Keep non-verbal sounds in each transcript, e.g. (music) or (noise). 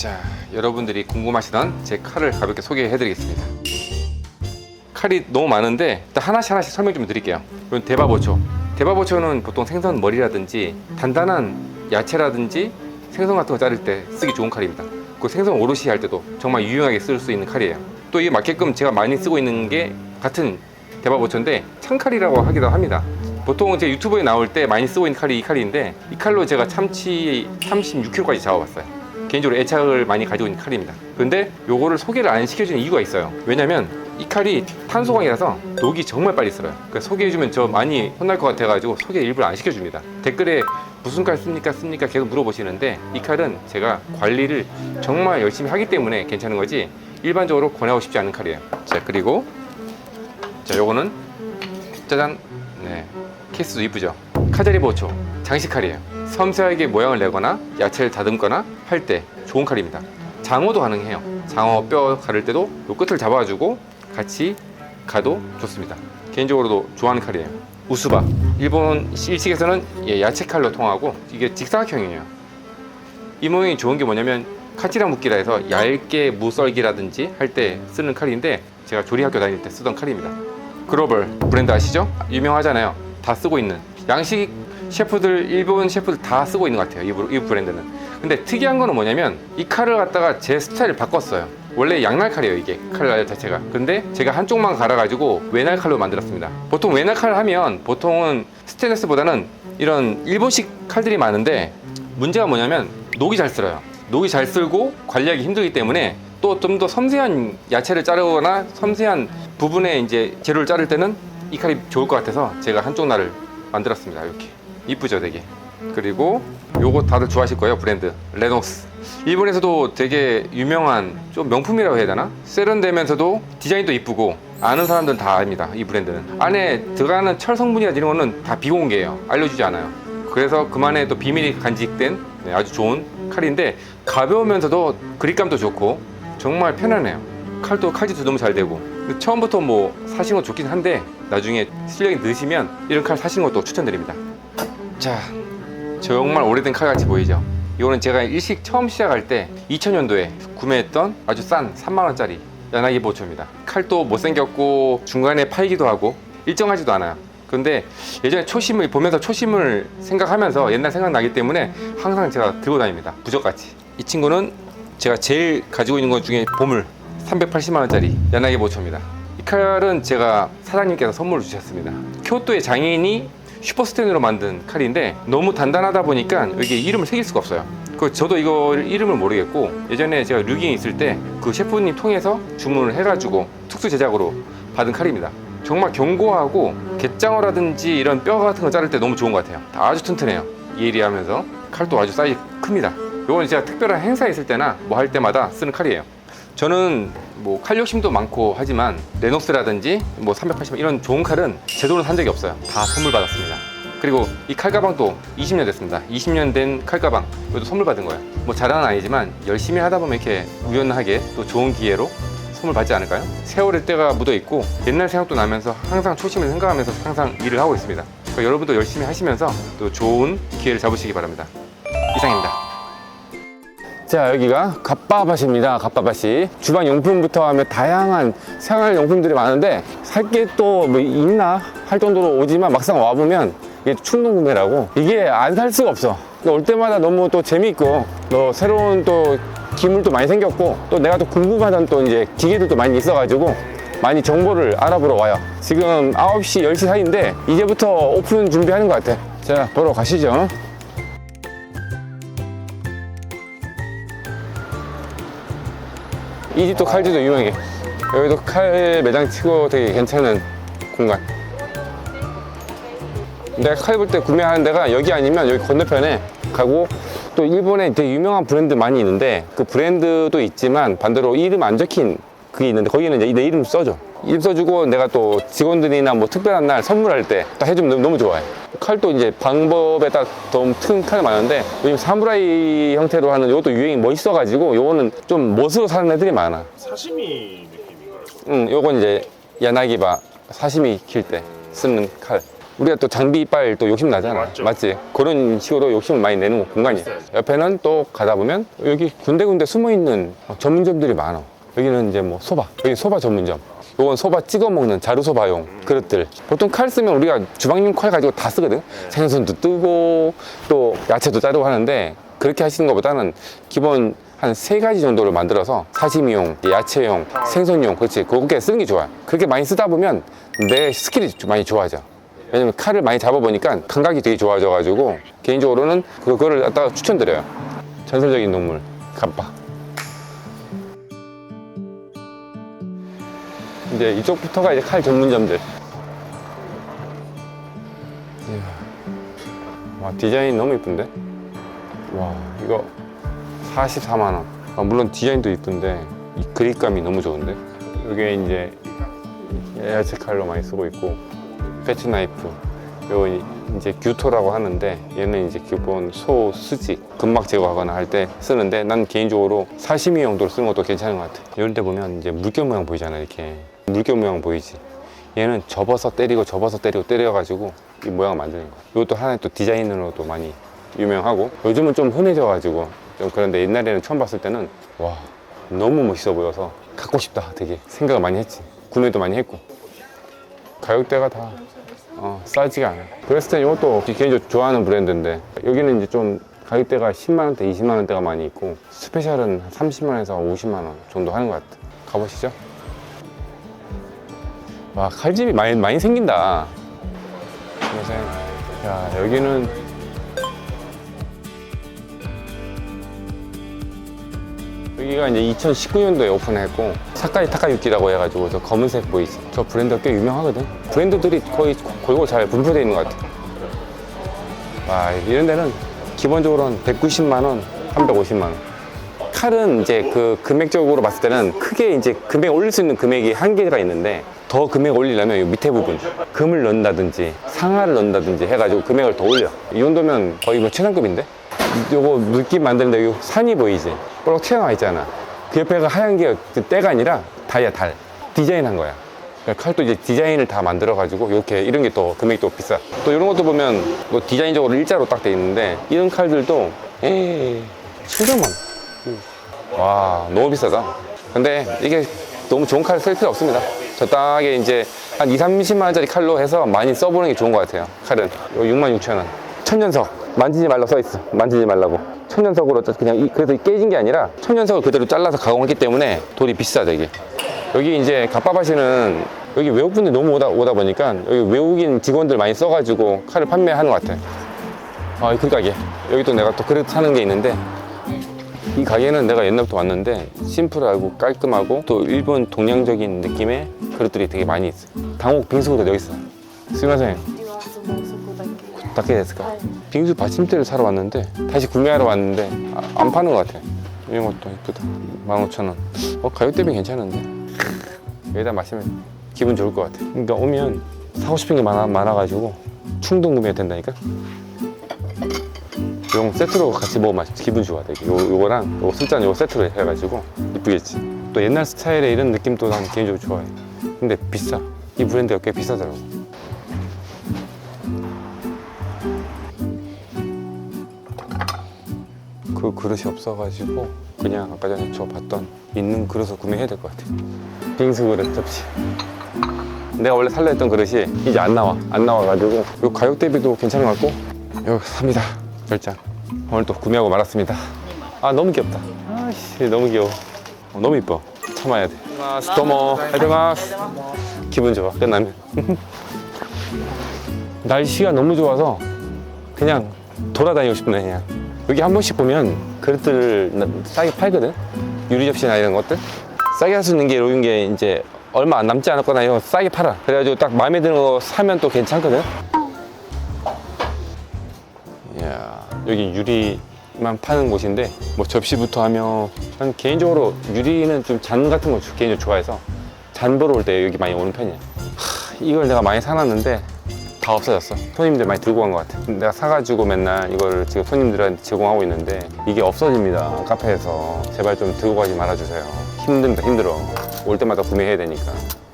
자, 여러분들이 궁금하시던 제 칼을 가볍게 소개해 드리겠습니다. 칼이 너무 많은데 일단 하나씩 하나씩 설명 좀 드릴게요. 이건 대바보초. 대바보초는 보통 생선 머리라든지 단단한 야채라든지 생선 같은 거 자를 때 쓰기 좋은 칼입니다. 그 생선 오롯이 할 때도 정말 유용하게 쓸 수 있는 칼이에요. 또 이게 맞게끔 제가 많이 쓰고 있는 게 같은 대바보초인데 창칼이라고 하기도 합니다. 보통 제 유튜브에 나올 때 많이 쓰고 있는 칼이 이 칼인데 이 칼로 제가 참치 36kg까지 잡아봤어요. 개인적으로 애착을 많이 가지고 있는 칼입니다. 근데 요거를 소개를 안 시켜주는 이유가 있어요. 왜냐면 이 칼이 탄소광이라서 녹이 정말 빨리 쓸어요. 그러니까 소개해주면 저 많이 혼날 것 같아가지고 소개 일부러 안 시켜줍니다. 댓글에 무슨 칼 씁니까 씁니까 계속 물어보시는데 이 칼은 제가 관리를 정말 열심히 하기 때문에 괜찮은 거지 일반적으로 권하고 싶지 않은 칼이에요. 자 그리고 자 요거는 짜잔 네 케이스도 이쁘죠. 카자리 보초 장식 칼이에요. 섬세하게 모양을 내거나 야채를 다듬거나 할 때 좋은 칼입니다. 장어도 가능해요. 장어 뼈 가를 때도 요 끝을 잡아주고 같이 가도 좋습니다. 개인적으로도 좋아하는 칼이에요. 우수바 일본 일식에서는 예, 야채 칼로 통하고 이게 직사각형이에요. 이 모양이 좋은 게 뭐냐면 카치라 묶기라 해서 얇게 무썰기라든지 할 때 쓰는 칼인데 제가 조리학교 다닐 때 쓰던 칼입니다. 글로벌 브랜드 아시죠? 유명하잖아요. 다 쓰고 있는 양식 셰프들 일본 셰프들 다 쓰고 있는 것 같아요. 이, 브- 이 브랜드는. 근데 특이한 거는 뭐냐면 이 칼을 갖다가 제 스타일을 바꿨어요. 원래 양날 칼이에요 이게 칼 자체가. 근데 제가 한쪽만 갈아가지고 외날 칼로 만들었습니다. 보통 외날 칼 하면 보통은 스테인레스보다는 이런 일본식 칼들이 많은데 문제가 뭐냐면 녹이 잘 쓸어요. 녹이 잘 쓸고 관리하기 힘들기 때문에 또 좀 더 섬세한 야채를 자르거나 섬세한 부분에 이제 재료를 자를 때는 이 칼이 좋을 것 같아서 제가 한쪽 날을 만들었습니다. 이렇게 이쁘죠, 되게. 그리고 요거 다들 좋아하실 거예요, 브랜드 레녹스. 일본에서도 되게 유명한 좀 명품이라고 해야 되나? 세련되면서도 디자인도 이쁘고 아는 사람들은 다 압니다. 이 브랜드는 안에 들어가는 철 성분이나 이런 거는 다 비공개예요. 알려주지 않아요. 그래서 그만의 또 비밀이 간직된 네, 아주 좋은 칼인데 가벼우면서도 그립감도 좋고 정말 편안해요. 칼도 칼질도 너무 잘 되고 처음부터 뭐 사시는 거 좋긴 한데 나중에 실력이 느시면 이런 칼 사시는 것도 추천드립니다. 자, 정말 오래된 칼 같이 보이죠? 이거는 제가 일식 처음 시작할 때 2000년도에 구매했던 아주 싼 3만 원짜리 연하기 보초입니다. 칼도 못생겼고 중간에 팔기도 하고 일정하지도 않아요. 근데 예전에 초심을 보면서 초심을 생각하면서 옛날 생각나기 때문에 항상 제가 들고 다닙니다. 부적같이. 이 친구는 제가 제일 가지고 있는 것 중에 보물 380만 원짜리 연하기 보초입니다. 이 칼은 제가 사장님께서 선물을 주셨습니다. 교토의 장인이 슈퍼스텐으로 만든 칼인데 너무 단단하다 보니까 이게 이름을 새길 수가 없어요. 그 저도 이거 이름을 모르겠고 예전에 제가 류깅 있을 때 그 셰프님 통해서 주문을 해가지고 특수 제작으로 받은 칼입니다. 정말 견고하고 갯장어라든지 이런 뼈 같은 거 자를 때 너무 좋은 것 같아요. 아주 튼튼해요. 예리하면서 칼도 아주 사이즈 큽니다. 이건 제가 특별한 행사 있을 때나 뭐 할 때마다 쓰는 칼이에요. 저는 뭐 칼 욕심도 많고 하지만 레녹스라든지 뭐 380 이런 좋은 칼은 제 돈으로 산 적이 없어요. 다 선물 받았습니다. 그리고 이 칼가방도 20년 됐습니다. 20년 된 칼가방 이것도 선물 받은 거예요. 뭐 자랑은 아니지만 열심히 하다 보면 이렇게 우연하게 또 좋은 기회로 선물 받지 않을까요? 세월의 때가 묻어 있고 옛날 생각도 나면서 항상 초심을 생각하면서 항상 일을 하고 있습니다. 그러니까 여러분도 열심히 하시면서 또 좋은 기회를 잡으시기 바랍니다. 이상입니다. 자 여기가 갑바밭입니다. 갑바밭이. 주방 용품부터 하면 다양한 생활 용품들이 많은데 살 게 또 뭐 있나 할 정도로 오지만 막상 와보면 이게 충동 구매라고. 이게 안 살 수가 없어. 올 때마다 너무 또 재밌고 또 새로운 또 기물도 많이 생겼고 또 내가 또 궁금하던 또 이제 기계들도 많이 있어가지고 많이 정보를 알아보러 와요. 지금 9시 10시 사이인데 이제부터 오픈 준비하는 것 같아. 자 보러 가시죠 이 집도 칼질도 유명해. 여기도 칼 매장 치고 되게 괜찮은 공간. 내가 칼 볼 때 구매하는 데가 여기 아니면 여기 건너편에 가고 또 일본에 되게 유명한 브랜드 많이 있는데 그 브랜드도 있지만 반대로 이름 안 적힌 그게 있는데 거기는 이제 내 이름 써줘. 써주고 내가 또 직원들이나 뭐 특별한 날 선물할 때 딱 해주면 너무, 너무 좋아해. 칼도 이제 방법에 따라 좀큰칼 많은데 요즘 사무라이 형태로 하는 이것도 유행이 멋있어가지고 요거는 좀 멋으로 사는 애들이 많아. 사시미 느낌인가요? 응, 요건 이제 야나기바 사시미 킬때 쓰는 칼. 우리가 또 장비 이빨 또 욕심 나잖아. 맞죠. 맞지? 그런 식으로 욕심을 많이 내는 공간이야. 옆에는 또 가다 보면 여기 군데군데 숨어 있는 전문점들이 많아. 여기는 이제 뭐 소바. 여기 소바 전문점. 요건 소바 찍어 먹는 자루 소바용 그릇들. 보통 칼 쓰면 우리가 주방용 칼 가지고 다 쓰거든. 생선도 뜨고 또 야채도 자르고 하는데 그렇게 하시는 것보다는 기본 한 세 가지 정도를 만들어서 사시미용, 야채용, 생선용, 그렇지. 그렇게 쓰는 게 좋아요. 그렇게 많이 쓰다 보면 내 스킬이 좀 많이 좋아져. 왜냐면 칼을 많이 잡아보니까 감각이 되게 좋아져가지고 개인적으로는 그거를 갖다가 추천드려요. 전설적인 동물, 갑바. 이제 이쪽부터가 이제 칼 전문점들. 이야. 와, 디자인 너무 이쁜데? 와, 이거 44만 원. 아, 물론 디자인도 이쁜데 이 그립감이 너무 좋은데. 이게 이제 야채 칼로 많이 쓰고 있고 패치 나이프. 요 이제 규토라고 하는데 얘는 이제 기본 소 수직 근막 제거하거나 할 때 쓰는데 난 개인적으로 사시미 용도로 쓰는 것도 괜찮은 것 같아. 이런 데 보면 이제 물결 모양 보이잖아 이렇게 물결 모양 보이지. 얘는 접어서 때리고 접어서 때리고 때려가지고 이 모양을 만드는 거야. 이것도 하나의 또 디자인으로도 많이 유명하고 요즘은 좀 흔해져가지고 좀 그런데 옛날에는 처음 봤을 때는 와 너무 멋있어 보여서 갖고 싶다 되게 생각을 많이 했지. 구매도 많이 했고. 가격대가 다 어, 싸지가 않아. 그랬을 때 이것도 개인적으로 좋아하는 브랜드인데 여기는 이제 좀 가격대가 10만 원대 20만 원대가 많이 있고 스페셜은 한 30만 원에서 50만 원 정도 하는 것 같아. 가보시죠 와 칼집이 많이 많이 생긴다 그래서 야 여기는 여기가 이제 2019년도에 오픈했고 사카이 타카유키라고 해가지고 저 검은색 보이지? 저 브랜드가 꽤 유명하거든. 브랜드들이 거의 골고루 잘 분포되어 있는 것 같아. 와 이런 데는 기본적으로는 190만 원, 350만 원. 칼은 이제 그 금액적으로 봤을 때는 크게 이제 금액 올릴 수 있는 금액이 한계가 있는데 더 금액 올리려면 이 밑에 부분 금을 넣는다든지 상하를 넣는다든지 해가지고 금액을 더 올려. 이 정도면 거의 뭐 최상급인데? 요거 느낌 만드는데 요 산이 보이지? 뽀록 튀어나와 있잖아. 그 옆에가 하얀 게 때가 아니라 달이야 달. 디자인한 거야. 그러니까 칼도 이제 디자인을 다 만들어 가지고 이렇게 이런 게 또 금액이 또 비싸. 또 이런 것도 보면 뭐 디자인적으로 일자로 딱 돼 있는데 이런 칼들도 에이 700만. 원와 너무 비싸다. 근데 이게 너무 좋은 칼을 쓸 필요 없습니다 적당하게 이제 한 2, 30만 원짜리 칼로 해서 많이 써보는 게 좋은 것 같아요 칼은. 6만 6천 원. 천연석. 만지지 말라고 써있어. 만지지 말라고. 천연석으로 그냥 이- 그래서 깨진 게 아니라 천연석을 그대로 잘라서 가공했기 때문에 돌이 비싸다 이게. 여기 이제 갑바바시는 여기 외국분들이 너무 오다, 오다 보니까 여기 외국인 직원들 많이 써가지고 칼을 판매하는 것 같아 아, 그 가게. 여기 또 내가 또 그릇 사는 게 있는데 이 가게는 내가 옛날부터 왔는데 심플하고 깔끔하고 또 일본 동양적인 느낌의 그릇들이 되게 많이 있어. 당옥 빙수도 여기 있어. 스미마셍 닦게 됐을까? 빙수 받침대를 사러 왔는데 다시 구매하러 왔는데 아, 안 파는 것 같아. 이런 것도 이쁘다. 만 오천 원. 어 가격 대비 괜찮은데? 여기다 마시면 기분 좋을 것 같아. 그러니까 오면 사고 싶은 게 많아, 많아가지고 충동 구매가 된다니까? 이런 세트로 같이 먹으면 기분 좋아 되게. 요, 요거랑 요거 술잔 요거 세트로 해가지고 이쁘겠지. 또 옛날 스타일의 이런 느낌도 난 개인적으로 좋아해. 근데 비싸. 이 브랜드가 꽤 비싸더라고. 그 그릇이 없어가지고 그냥 아까 전에 저 봤던 있는 그릇을 구매해야 될 것 같아. 빙수 그릇 접시. 내가 원래 살려 했던 그릇이 이제 안 나와. 안 나와가지고. 요 가격 대비도 괜찮은 것 같고. 여기 삽니다 결장. 오늘 또 구매하고 말았습니다. 아 너무 귀엽다. 아씨 너무 귀여워. 어, 너무 이뻐. 참아야 돼. 마스 도모 해드마스 기분 좋아. 끝나면. (laughs) 날씨가 너무 좋아서 그냥 돌아다니고 싶네 그냥. 여기 한 번씩 보면 그릇들을 나- 싸게 팔거든? 유리 접시나 이런 것들? 싸게 할 수 있는 게 이런 게 이제 얼마 안 남지 않았거나 이거 싸게 팔아. 그래가지고 딱 마음에 드는 거 사면 또 괜찮거든? 이야 여기 유리만 파는 곳인데 뭐 접시부터 하면 난 개인적으로 유리는 좀 잔 같은 거 개인적으로 좋아해서 잔 보러 올 때 여기 많이 오는 편이야 하, 이걸 내가 많이 사놨는데 다 없어졌어. 손님들 많이 들고 간 것 같아. 내가 사가지고 맨날 이걸 지금 손님들한테 제공하고 있는데 이게 없어집니다 카페에서. 제발 좀 들고 가지 말아주세요. 힘듭니다 힘들어. 올 때마다 구매해야 되니까.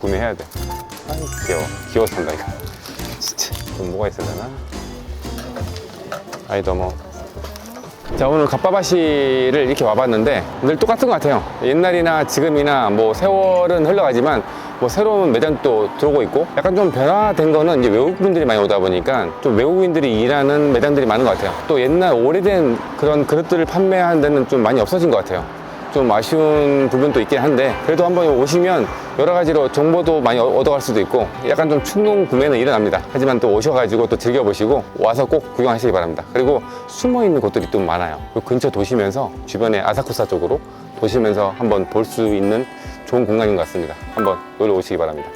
구매해야 돼. 아이 귀여워. 귀여워서 산다 이거. 진짜. 또 뭐가 있을려나? 아이 너무. 자 오늘 갑바바시를 이렇게 와봤는데 늘 똑같은 것 같아요. 옛날이나 지금이나 뭐 세월은 흘러가지만 뭐 새로운 매장도 들어오고 있고 약간 좀 변화된 거는 이제 외국분들이 많이 오다 보니까 좀 외국인들이 일하는 매장들이 많은 것 같아요. 또 옛날 오래된 그런 그릇들을 판매하는 데는 좀 많이 없어진 것 같아요 좀 아쉬운 부분도 있긴 한데 그래도 한번 오시면 여러 가지로 정보도 많이 얻- 얻어갈 수도 있고 약간 좀 충동 구매는 일어납니다. 하지만 또 오셔가지고 또 즐겨보시고 와서 꼭 구경하시기 바랍니다. 그리고 숨어있는 곳들이 좀 많아요. 그 근처 도시면서 주변에 아사쿠사 쪽으로 도시면서 한번 볼 수 있는 좋은 공간인 것 같습니다. 한번 놀러 오시기 바랍니다